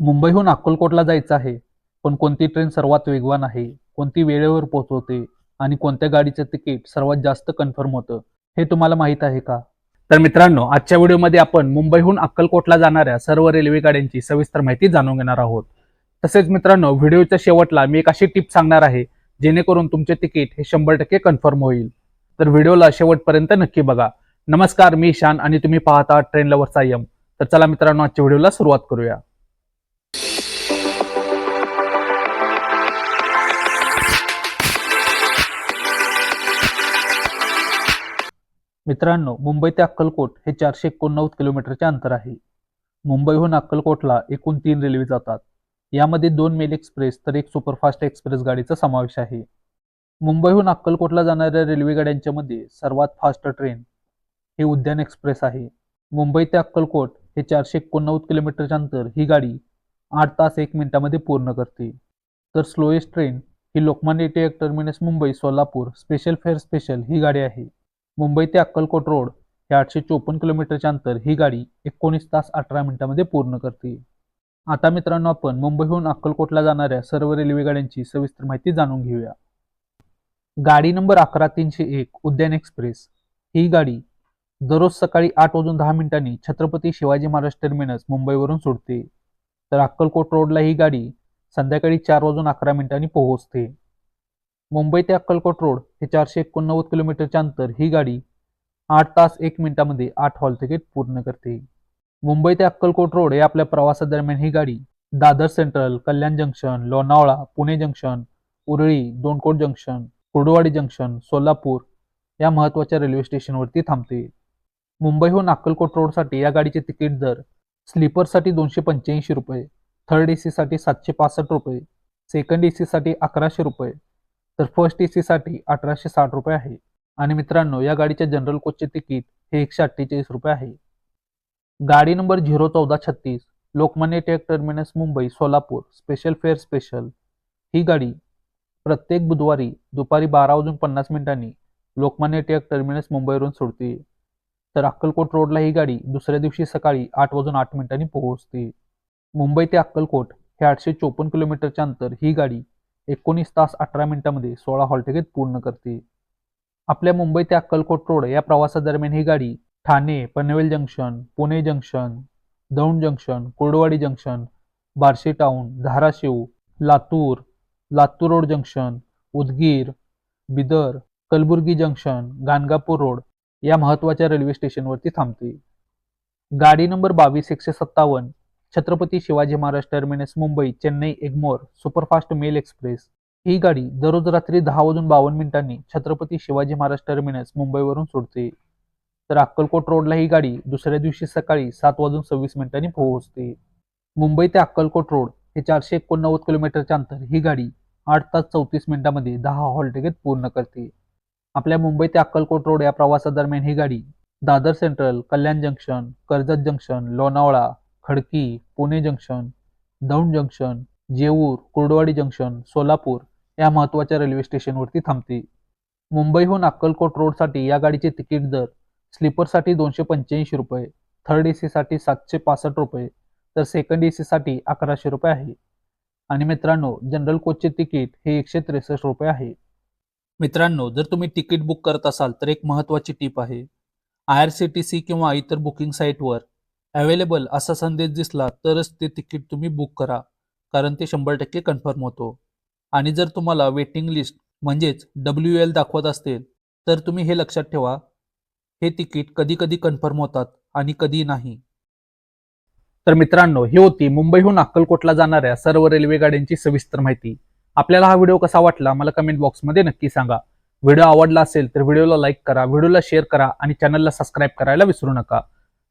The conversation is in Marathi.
मुंबईहून अक्कलकोटला जायचं आहे पण कोणती ट्रेन सर्वात वेगवान आहे कोणती वेळेवर पोहोचवते आणि कोणत्या गाडीचं तिकीट सर्वात जास्त कन्फर्म होतं हे तुम्हाला माहीत आहे का? तर मित्रांनो आजच्या व्हिडिओमध्ये आपण मुंबईहून अक्कलकोटला जाणाऱ्या सर्व रेल्वे गाड्यांची सविस्तर माहिती जाणून घेणार आहोत. तसेच मित्रांनो व्हिडिओच्या शेवटला मी एक अशी टिप सांगणार आहे जेणेकरून तुमचे तिकीट हे शंभर टक्के कन्फर्म होईल. तर व्हिडिओला शेवटपर्यंत नक्की बघा. नमस्कार मी ईशान आणि तुम्ही पाहता ट्रेन लवरचा यम तर चला मित्रांनो आजच्या व्हिडिओला सुरुवात करूया. मित्रांनो मुंबई ते अक्कलकोट हे चारशे एकोणनव्वद किलोमीटरचे अंतर आहे. मुंबईहून अक्कलकोटला एकूण तीन रेल्वे जातात. यामध्ये दोन मेल एक्सप्रेस तर एक सुपरफास्ट एक्सप्रेस गाडीचा समावेश आहे. मुंबईहून अक्कलकोटला जाणाऱ्या रेल्वे गाड्यांच्या मध्ये सर्वात फास्ट ट्रेन हे उद्यान एक्सप्रेस आहे. मुंबई ते अक्कलकोट हे चारशे एकोणनव्वद किलोमीटरचे अंतर ही गाडी आठ तास एक मिनिटामध्ये पूर्ण करते. तर स्लोएस्ट ट्रेन ही Lokmanya Tilak terminus Mumbai Solapur special fare special ही गाडी आहे. मुंबई ते अक्कलकोट रोड हे आठशे चोपन्न किलोमीटरचे अंतर ही गाडी एकोणीस तास अठरा मिनिटांमध्ये पूर्ण करते. आता मित्रांनो आपण मुंबईहून अक्कलकोटला जाणाऱ्या सर्व रेल्वे गाड्यांची सविस्तर माहिती जाणून घेऊया. गाडी नंबर अकरा तीनशे एक उद्यान एक्सप्रेस ही गाडी दररोज सकाळी आठ वाजून दहा मिनिटांनी छत्रपती शिवाजी महाराज टर्मिनस मुंबईवरून सोडते. तर अक्कलकोट रोडला ही गाडी संध्याकाळी चार वाजून अकरा मिनिटांनी पोहोचते. मुंबई ते अक्कलकोट रोड हे चारशे एकोणनव्वद किलोमीटरच्या अंतर. ही गाडी आठ तास एक मिनिटामध्ये आठ हॉल तिकीट पूर्ण करते. मुंबई ते अक्कलकोट रोड या आपल्या प्रवासादरम्यान ही गाडी Dadar central Kalyan junction Lonavala Pune junction Urali दोनकोट junction Kurduwadi junction Solapur या महत्त्वाच्या रेल्वे स्टेशनवरती थांबते. मुंबईहून अक्कलकोट रोडसाठी या गाडीचे तिकीट दर स्लीपरसाठी दोनशे पंच्याऐंशी रुपये थर्ड ए सीसाठी सातशे पासष्ट रुपये सेकंड ए सीसाठी अकराशे रुपये तर फर्स्ट ए सीसाठी अठराशे साठ रुपये आहे. आणि मित्रांनो या गाडीच्या जनरल कोचचे तिकीट हे एकशे अठ्ठेचाळीस रुपये आहे. गाडी नंबर झिरो चौदा छत्तीस Lokmanya Tilak terminus Mumbai Solapur special fare special ही गाडी प्रत्येक बुधवारी दुपारी बारा वाजून पन्नास मिनिटांनी लोकमान्य टिळक टर्मिनस मुंबईवरून सोडते. तर अक्कलकोट रोडला ही गाडी दुसऱ्या दिवशी सकाळी आठ वाजून आठ मिनिटांनी पोहोचते. मुंबई ते अक्कलकोट हे आठशे चोपन्न किलोमीटरच्या अंतर ही गाडी एकोणीस तास अठरा मिनिटांमध्ये सोळा हॉल तिकीट पूर्ण करते आपल्या मुंबई ते अक्कलकोट रोड या प्रवासादरम्यान ही गाडी Thane Panvel junction Pune junction Daund junction Kurduwadi junction Barshi town Dharashiv Latur Latur road junction Udgir Bidar Kalaburagi junction Ganagapur road या महत्त्वाच्या रेल्वे स्टेशनवरती थांबते गाडी नंबर बावीस एकशे सत्तावन्न Chhatrapati Shivaji Maharaj terminus Mumbai Chennai Egmore superfast mail express. ही गाडी दररोज रात्री दहा वाजून बावन्न मिनिटांनी छत्रपती शिवाजी महाराज टर्मिनस मुंबईवरून सोडते. तर अक्कलकोट रोडला ही गाडी दुसऱ्या दिवशी सकाळी सात वाजून सव्वीस मिनिटांनी पोहोचते. मुंबई ते अक्कलकोट रोड हे चारशे एकोणनव्वद किलोमीटरचे अंतर ही गाडी आठ तास चौतीस मिनिटांमध्ये दहा हॉल तिकीट पूर्ण करते. आपल्या मुंबई ते अक्कलकोट रोड या प्रवासादरम्यान ही गाडी Dadar central Kalyan junction Karjat junction Lonavala Khadki Pune junction Daund junction Jeur Kurduwadi junction Solapur या महत्त्वाच्या रेल्वे स्टेशनवरती थांबते. मुंबईहून अक्कलकोट रोडसाठी या गाडीचे तिकीट दर स्लीपरसाठी दोनशे पंच्याऐंशी रुपये थर्ड ए सीसाठी सातशे पासष्ट रुपये तर सेकंड ए सीसाठी अकराशे रुपये आहे. आणि मित्रांनो जनरल कोचचे तिकीट हे एकशे त्रेसष्ट रुपये आहे. मित्रांनो जर तुम्ही तिकीट बुक करत असाल तर एक महत्त्वाची टीप आहे. I R C T C किंवा इतर बुकिंग साईटवर अवेलेबल असा संदेश दिसला तरच ते तिकीट तुम्ही बुक करा. कारण ते शंभर टक्के कन्फर्म होतो. आणि जर तुम्हाला वेटिंग लिस्ट म्हणजेच डब्ल्यू एल दाखवत असतील तर तुम्ही हे लक्षात ठेवा. हे तिकीट कधी कधी कन्फर्म होतात आणि कधी नाही. तर मित्रांनो ही होती मुंबईहून अक्कलकोटला जाणाऱ्या सर्व रेल्वे गाड्यांची सविस्तर माहिती. आपल्याला हा व्हिडिओ कसा वाटला मला कमेंट बॉक्समध्ये नक्की सांगा. व्हिडिओ आवडला असेल तर व्हिडिओला लाईक करा व्हिडिओला शेअर करा आणि चॅनलला सबस्क्राईब करायला विसरू नका.